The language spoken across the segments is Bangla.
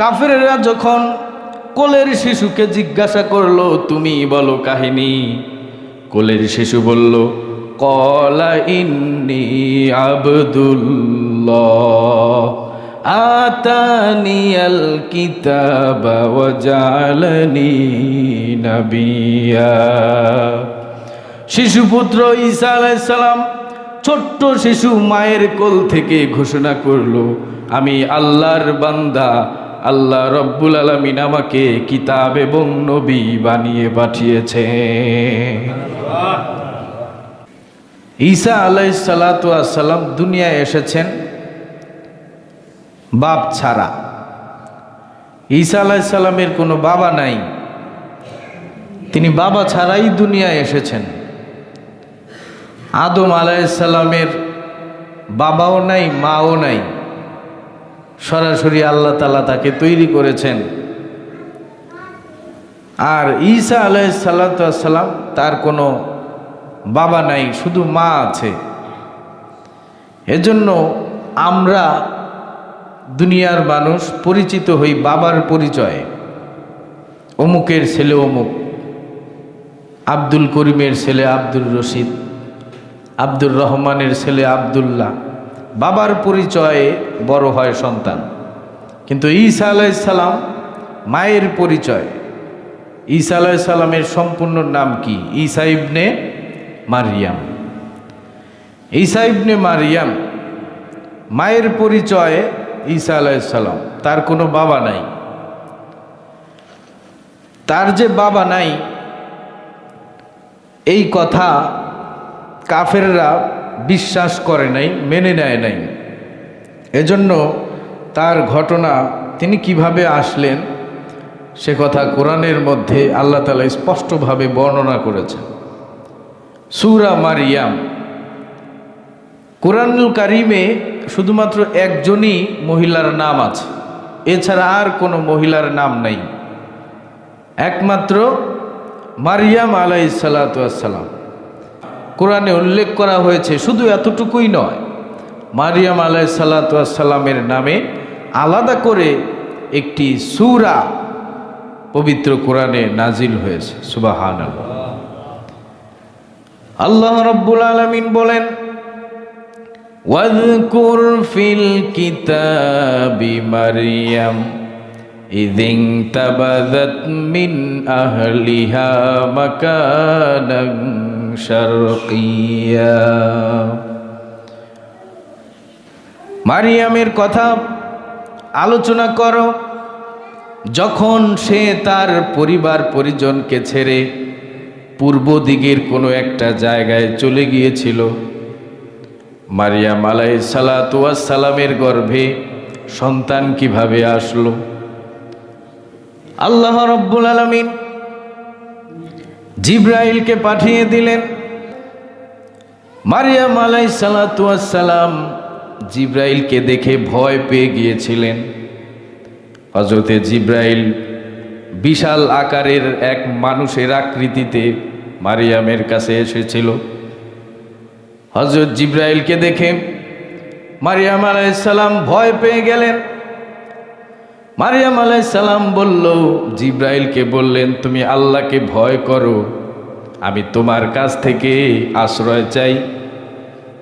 কাফেরেরা যখন কোলের শিশুকে জিজ্ঞাসা করল, তুমি বলো কাহিনী? কোলের শিশু বলল, কলা ইন্নি আবদুল্লাহ, আতানিয়াল কিতাবা ওয়াজালানি নবিয়া। শিশুপুত্র ঈসা আলাইসালাম ছোট্ট শিশু মায়ের কোল থেকে ঘোষণা করল, আমি আল্লাহর বান্দা আল্লাহ রব্বুল আলমিন আমাকে কিতাব এবং নবী বানিয়ে পাঠিয়েছে ঈসা আলাই সালাম দুনিয়ায় এসেছেন বাপ ছাড়া। ঈসা আলাইসাল্লামের কোনো বাবা নাই। তিনি বাবা ছাড়াই দুনিয়ায় এসেছেন। আদম আলাইসাল্লামের বাবাও নাই, মাও নাই। সরাসরি আল্লাহ তালা তাকে তৈরি করেছেন। আর ঈসা আলাইসাল্লাম তার কোনো বাবা নাই, শুধু মা আছে। এজন্য আমরা দুনিয়ার মানুষ পরিচিত হই বাবার পরিচয়ে। অমুকের ছেলে অমুক, আব্দুল করিমের ছেলে আব্দুল রশিদ, আব্দুর রহমানের ছেলে আবদুল্লাহ। বাবার পরিচয়ে বড় হয় সন্তান। কিন্তু ঈসা আলাইসাল্লাম মায়ের পরিচয়। ঈসা আলাইসাল্লামের সম্পূর্ণ নাম কি? ঈসা ইবনে মারিয়াম ঈসা ইবনে মারিয়াম মায়ের পরিচয়ে ঈসা আলাইসাল্লাম তার কোনো বাবা নাই। তার যে বাবা নাই, এই কথা কাফেররা বিশ্বাস করে নাই, মেনে নেয় নাই। এজন্য তার ঘটনা তিনি কীভাবে আসলেন, সে কথা কোরআনের মধ্যে আল্লাহ তালা স্পষ্টভাবে বর্ণনা করেছেন। সুরা মারিয়াম। কোরআনুল কারিমে শুধুমাত্র একজনই মহিলার নাম আছে, এছাড়া আর কোনো মহিলার নাম নাই। একমাত্র মারিয়াম আলাই কোরআনে উল্লেখ করা হয়েছে শুধু এতটুকুই নয় মারিয়াম আলাই সালাতামের নামে আলাদা করে একটি সুরা পবিত্র কোরআনে নাজিল হয়েছে সুবাহান আল্লাহ রব্বুল আলমিন বলেন واذكر في الكتاب مريم إذ انتبذت من أهلها مكانا شرقيا মারিয়ামের কথা আলোচনা করো যখন সে তার পরিবার পরিজনকে ছেড়ে পূর্ব দিকের কোনো একটা জায়গায় চলে গিয়েছিল মারিয়াম আলাই সালামের গর্ভে সন্তান কিভাবে আসলো আল্লাহ রব্বুল আলমিন জিব্রাইলকে পাঠিয়ে দিলেন। মারিয়াম আলাই সালাম জিব্রাইলকে দেখে ভয় পেয়ে গিয়েছিলেন। হজরতে জিব্রাইল বিশাল আকারের এক মানুষের আকৃতিতে মারিয়ামের কাছে এসেছিল। হজরত জিব্রাইলকে দেখে মারিয়াম আলাইসাল্লাম ভয় পেয়ে গেলেন। মারিয়াম আলাইসাল্লাম বলল, জিব্রাইলকে বললেন, তুমি আল্লাহকে ভয় করো। আমি তোমার কাছ থেকে আশ্রয় চাই।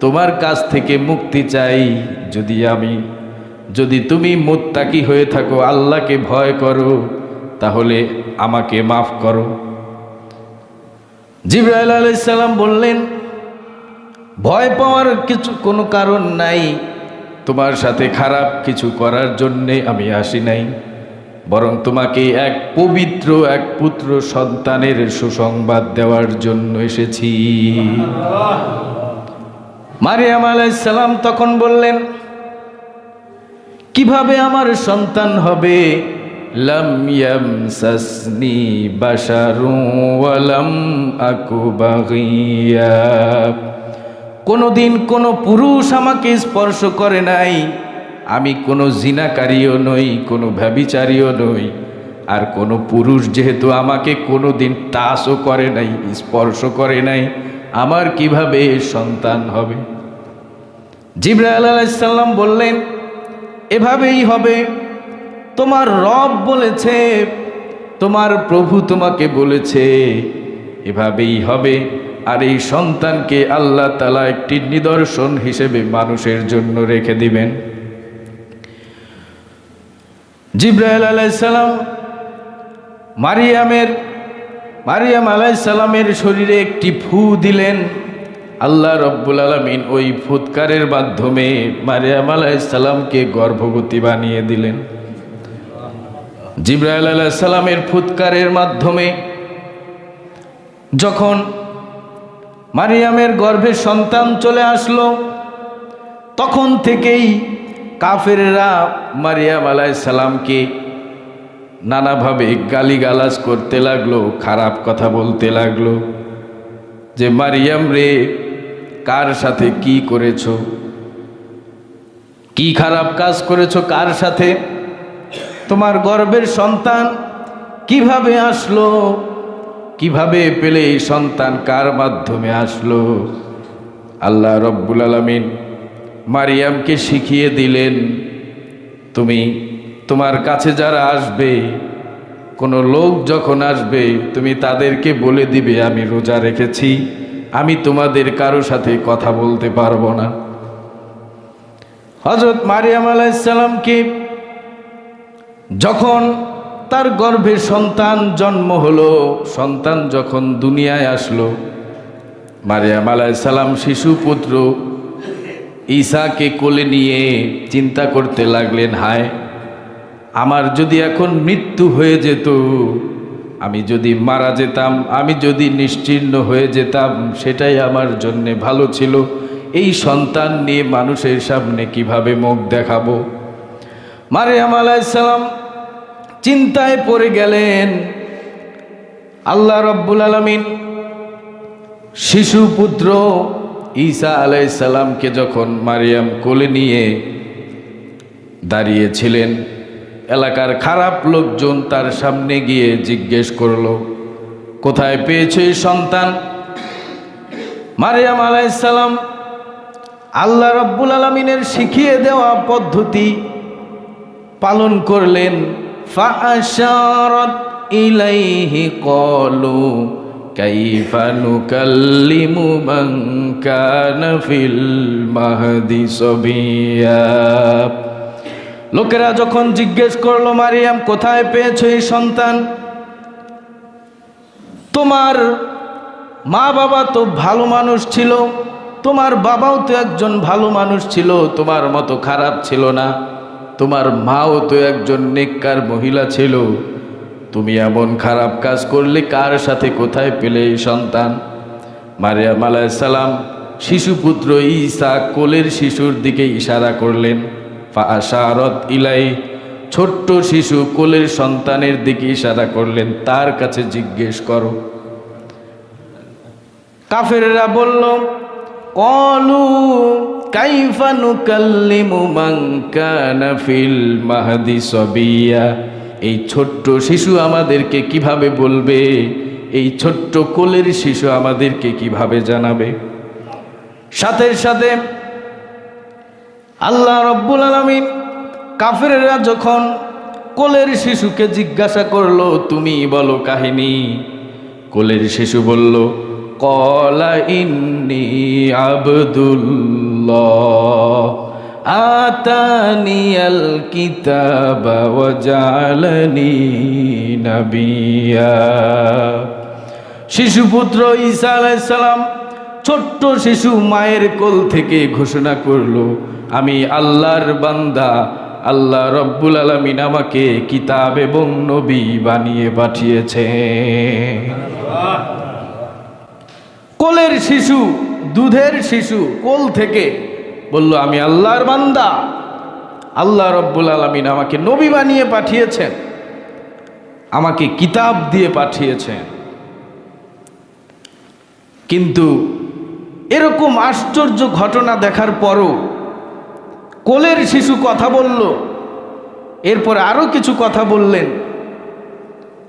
তোমার কাছ থেকে মুক্তি চাই। যদি আমি, যদি তুমি মুত্তাকি হয়ে থাকো, আল্লাহকে ভয় করো, তাহলে আমাকে মাফ করো। জিব্রাইল আলাইসাল্লাম বললেন, ভয় পাওয়ার কিছু কোনো কারণ নাই। তোমার সাথে খারাপ কিছু করার জন্যে আমি আসি নাই, বরং তোমাকে এক পবিত্র, এক পুত্র সন্তানের সুসংবাদ দেওয়ার জন্য এসেছি। মারিয়াম আলাইসাল্লাম তখন বললেন, কীভাবে আমার সন্তান হবে? লাম আকু বাগিয়া। কোনোদিন কোনো পুরুষ আমাকে স্পর্শ করে নাই। আমি কোনো জিনাকারীও নই, কোনো ব্যবিচারীও নই। আর কোনো পুরুষ যেহেতু আমাকে কোনো দিন টাচও করে নাই, স্পর্শ করে নাই, আমার কীভাবে সন্তান হবে? জিব্রাইল আলাইসাল্লাম বললেন, এভাবেই হবে। তোমার রব বলেছে, তোমার প্রভু তোমাকে বলেছে, এভাবেই হবে। আর এই সন্তানকে আল্লাহ তালা একটি নিদর্শন হিসেবে মানুষের জন্য রেখে দিবেন। জিব্রাইল আলাইসালাম মারিয়ামের মারিয়াম আলাইসালামের শরীরে একটি ফু দিলেন। আল্লাহ রব্বুল আলমিন ওই ফুৎকারের মাধ্যমে মারিয়াম আলাইসালামকে গর্ভবতী বানিয়ে দিলেন। জিব্রাইল আলাইসালামের ফুৎকারের মাধ্যমে যখন মারিয়ামের গর্ভে সন্তান চলে আসলো। তখন থেকেই কাফেররা মারিয়াম আলাইসালামকে নানাভাবে গালিগালাজ করতে লাগল, খারাপ কথা বলতে লাগল যে, মারিয়াম রে, কার সাথে কি করেছ? কি খারাপ কাজ করেছ কার সাথে? তোমার গর্বের সন্তান কীভাবে আসলো? কীভাবে পেলে এই সন্তান? কার মাধ্যমে আসলো? আল্লাহ রব্বুল আলমিন মারিয়ামকে শিখিয়ে দিলেন, তুমি তোমার কাছে যারা আসবে, কোনো লোক যখন আসবে, তুমি তাদেরকে বলে দিবে, আমি রোজা রেখেছি, আমি তোমাদের কারও সাথে কথা বলতে পারব না। হজরত মারিয়াম আলাইসাল্লামকে যখন তার গর্ভে সন্তান জন্ম হলো। সন্তান যখন দুনিয়ায় আসলো, মারিয়াম আলাইসাল্লাম শিশু পুত্র ঈশাকে কোলে নিয়ে চিন্তা করতে লাগলেন, হায়, আমার যদি এখন মৃত্যু হয়ে যেত, আমি যদি মারা যেতাম, আমি যদি নিশ্চিহ্ন হয়ে যেতাম, সেটাই আমার জন্যে ভালো ছিল। এই সন্তান নিয়ে মানুষের সামনে কীভাবে মুখ দেখাবো? মারিয়াম আলাইসালাম চিন্তায় পড়ে গেলেন। আল্লাহ রব্বুল আলমিন শিশু পুত্র ঈসা আলাইসাল্লামকে যখন মারিয়াম কোলে নিয়ে দাঁড়িয়েছিলেন, এলাকার খারাপ লোকজন তার সামনে গিয়ে জিজ্ঞেস করল, কোথায় পেয়েছে সন্তান? মারিয়াম আলাইসাল্লাম আল্লাহ রব্বুল আলমিনের শিখিয়ে দেওয়া পদ্ধতি পালন করলেন। ফাশারত ইলাইহি কলু কাইফা নুকাল্লিমু মান কানা ফিল মাহদি সবিয়া লোকেরা যখন জিজ্ঞেস করল, মারিয়াম, কোথায় পেয়েছ এই সন্তান? তোমার মা বাবা তো ভালো মানুষ ছিল, তোমার বাবাও তো একজন ভালো মানুষ ছিল, তোমার মতো খারাপ ছিল না। তোমার মাও তো একজন নেককার মহিলা ছিল। তুমি এমন খারাপ কাজ করলে কার সাথে কোথায় পেলে এই সন্তান? মারিয়াম আলাইসালাম শিশুপুত্র ঈসা কোলের শিশুর দিকে ইশারা করলেন। ফাশারত ইলাই ছোট্ট শিশু কোলের সন্তানের দিকে ইশারা করলেন, তার কাছে জিজ্ঞেস করো। কাফেররা বলল, কলু কাইফা নুকাল্লিমু মান কানা ফিল মাহদি এই ছোট্ট শিশু আমাদেরকে কীভাবে বলবে? এই ছোট্ট কোলের শিশু আমাদেরকে কীভাবে জানাবে? সাথে সাথে আল্লাহ রব্বুল আলমিন কাফেরেরা যখন কোলের শিশুকে জিজ্ঞাসা করল, তুমি বলো কাহিনী? কোলের শিশু বলল, কলা ইন্নি আতানিয়াল কিতাবা ওয়াজালানি নবিয়া। শিশুপুত্র ঈসা আলাইহিস সালাম ছোট্ট শিশু মায়ের কোল থেকে ঘোষণা করল, আমি আল্লাহর বান্দা, আল্লাহ রব্বুল আলমিন আমাকে কিতাব এবং নবী বানিয়ে পাঠিয়েছে কোলের শিশু দুধের শিশু কোল থেকে বলল, আমি আল্লাহর বান্দা। আল্লাহ রব্বুল আলমিন আমাকে নবী বানিয়ে পাঠিয়েছেন। আমাকে কিতাব দিয়ে পাঠিয়েছেন। কিন্তু এরকম আশ্চর্য ঘটনা দেখার পরও কোলের শিশু কথা বলল, এরপর আরও কিছু কথা বললেন।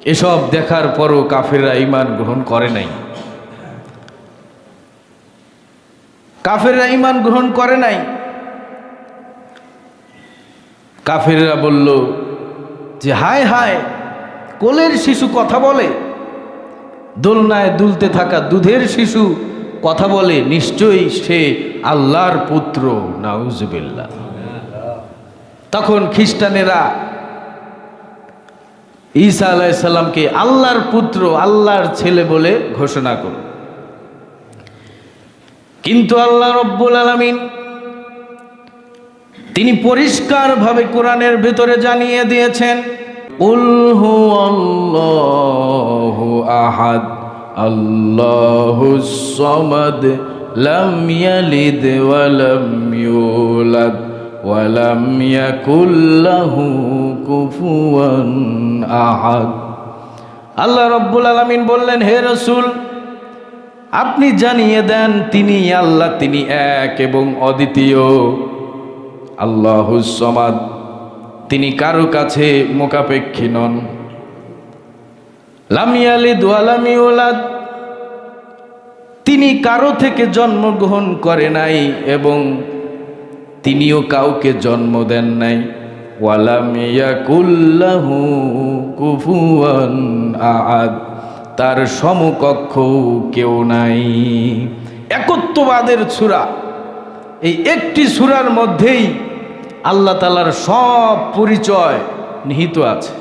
এসব দেখার পরও কাফেররা ইমান গ্রহণ করে নাই। কাফেররা ইমান গ্রহণ করে নাই। কাফেররা বলল, যে হায় হায়, কোলের শিশু কথা বলে, দোলনায় দুলতে থাকা দুধের শিশু কথা বলে, নিশ্চয়ই সে আল্লাহর পুত্র, নাউজুবিল্লাহ। তখন খ্রিস্টানেরা ঈসা আলাইসাল্লামকে আল্লাহর পুত্র, আল্লাহর ছেলে বলে ঘোষণা করল। কিন্তু আল্লাহ রব্বুল আলমিন তিনি পরিষ্কারভাবে কোরআনের ভেতরে জানিয়ে দিয়েছেন উলহু আহাদ আল্লাহু সমাদ আহাদ। আল্লাহ রব্বুল আলামিন বললেন, হে রসুল আপনি জানিয়ে দেন, তিনি আল্লাহ, তিনি এক এবং অদ্বিতীয়। আল্লাহুসমাদ তিনি কারও কাছে মোকাপেক্ষী নন। লামিয়ালি দোয়ালামি ওলাদ তিনি কারও থেকে জন্মগ্রহণ করে নাই এবং তিনিও কাউকে জন্ম দেন নাই। ওয়ালামিয়া কুল্লাহু কুফুয়ান আহাদ। তার সমকক্ষ কেউ নাই। একত্ববাদের ছুরা এই একটি সুরার মধ্যেই আল্লাহ তালার সব পরিচয় নিহিত আছে।